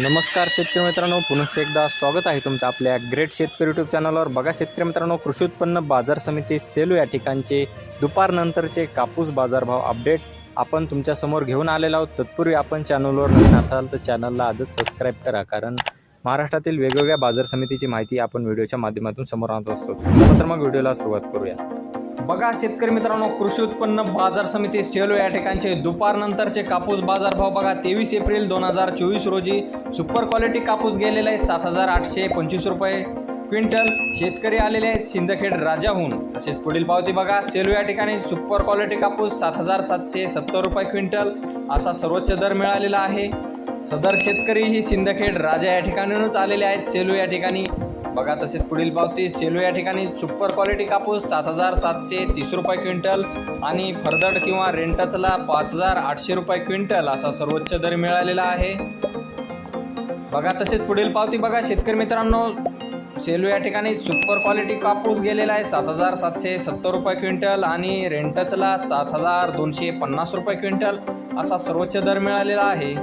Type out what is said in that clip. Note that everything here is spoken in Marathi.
नमस्कार शेतकरी मित्रांनो पुनश्च एकदा स्वागत आहे तुमचं आपल्या ग्रेट शेतकरी यूट्यूब चॅनलवर बघा शेतकरी मित्रांनो कृषी उत्पन्न बाजार समिती सेलू या ठिकाणचे दुपारनंतरचे कापूस बाजारभाव अपडेट आपण तुमच्यासमोर घेऊन आलेलो आहोत. तत्पूर्वी आपण चॅनलवर नवीन असाल तर चॅनलला आजच सबस्क्राईब करा कारण महाराष्ट्रातील वेगवेगळ्या बाजार समितीची माहिती आपण व्हिडिओच्या माध्यमातून समोर आणत असतो. तर मग व्हिडिओला सुरुवात करूया. बघा शेतकरी मित्रांनो कृषी उत्पन्न बाजार समिती सेलो या ठिकाणचे दुपारनंतरचे कापूस बाजारभाव बघा. तेवीस एप्रिल दोन हजार चोवीस रोजी सुपर क्वालिटी कापूस गेलेला आहे सात हजार आठशे पंचवीस रुपये. क्विंटल शेतकरी आलेले आहेत सिंदखेड राजाहून. तसेच पुढील पावती बघा. सेलू या ठिकाणी सुपर क्वालिटी कापूस सात हजार सातशे सत्तर रुपये क्विंटल असा सर्वोच्च दर मिळालेला आहे. सदर शेतकरी ही सिंदखेड राजा या ठिकाणूनच आलेले आहेत. सेलू या ठिकाणी बघा तसेच पुढील पावती. सेलू या ठिकाणी सुपर क्वालिटी कापूस सात हजार सातशे तीस रुपये क्विंटल आणि फरदड किंवा रेंटचला पाच हजार आठशे रुपये क्विंटल असा सर्वोच्च दर मिळालेला आहे. बघा तसेच पुढील पावती बघा. शेतकरी मित्रांनो सेलू या ठिकाणी सुपर क्वालिटी कापूस गेलेला आहे. सात हजार सातशे सत्तर रुपये क्विंटल आणि रेंटचला सात हजार दोनशे पन्नास रुपये क्विंटल असा सर्वोच्च दर मिळालेला आहे.